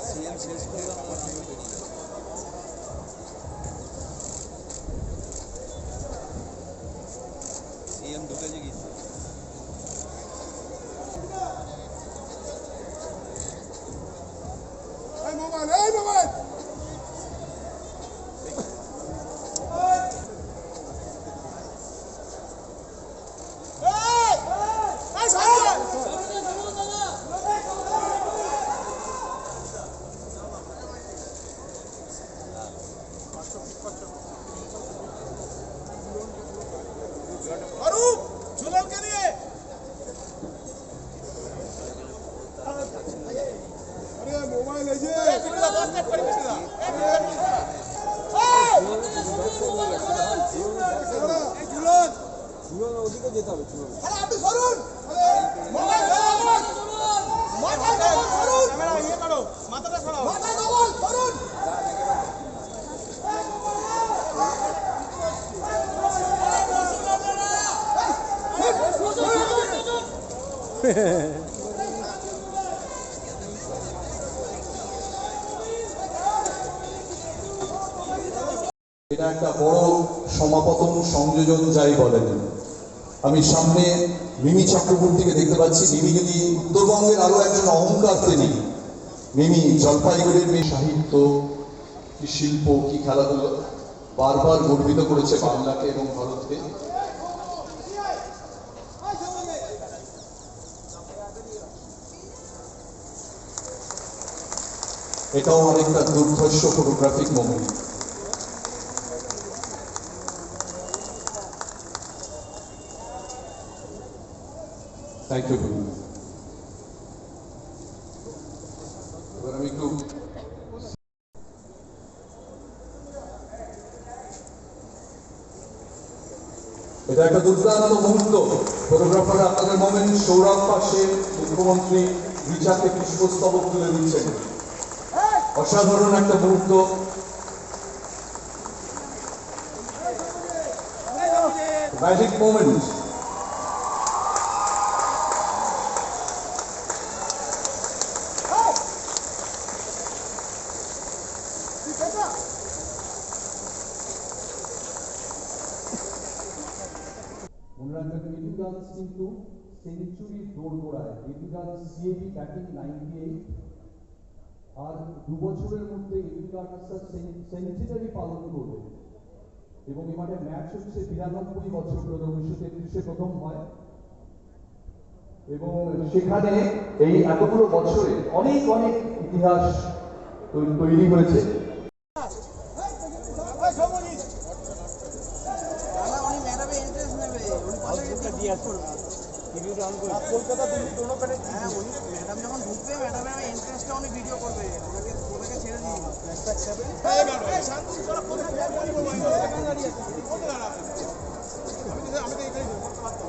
ciencia es Faruk ঝুলনকে নিয়ে আরে mobile এই যে ঝুলন ওদিকে যেতে হবে আরে আপনি সরুন এটা একটা বড় সমাপতন সংযোজন যাই বলেন। আমি সামনে মিমি চক্রবর্তীকে দেখতে পাচ্ছি। মিমি যদি উত্তরবঙ্গের আরও একজন অহংকার তিনি মিমি জলপাইগুড়ির মেয়ে সাহিত্য, কি শিল্প, কি খেলাধুলো, বারবার গর্বিত করেছে বাংলাকে এবং ভারতকে। এটাও অনেকটা দুর্ধর্ষ ফটোগ্রাফিক মোমেন্ট থ্যাংক ইউ এটা একটা দুর্দান্ত মুহূর্ত। ফটোগ্রাফার আপনাদের মোমেন্ট সৌরভ পাশে মুখ্যমন্ত্রী রিচাকে পুষ্পস্তবক তুলে দিচ্ছেন। অসাধারণ একটা মুহূর্ত। ম্যাজিক মোমেন্ট মনে কিন্তু সেঞ্চুরি দৌড় গোড়ায় middle girls CAB batting ninety eight. আর দু বছরের মধ্যে সেঞ্চুরি পালন করবে। এবং এই মাঠে ম্যাচ হচ্ছে বিরানব্বই বছর ধরে উনিশশো তেত্রিশে প্রথম হয়। এবং সেখানে এই এতগুলো বছরে অনেক অনেক ইতিহাস তৈরি হয়েছে। কলকাতা দিল্লি দোনো হ্যাঁ উনি ম্যাডাম যখন ঢুকবে ম্যাডামের ইন্টারেস্টটা উনি ভিডিও করবে। ওনাকে ওনাকে ছেড়ে দিন শান্তি করা আমি। তো আমি তো এখানে করতে পারতাম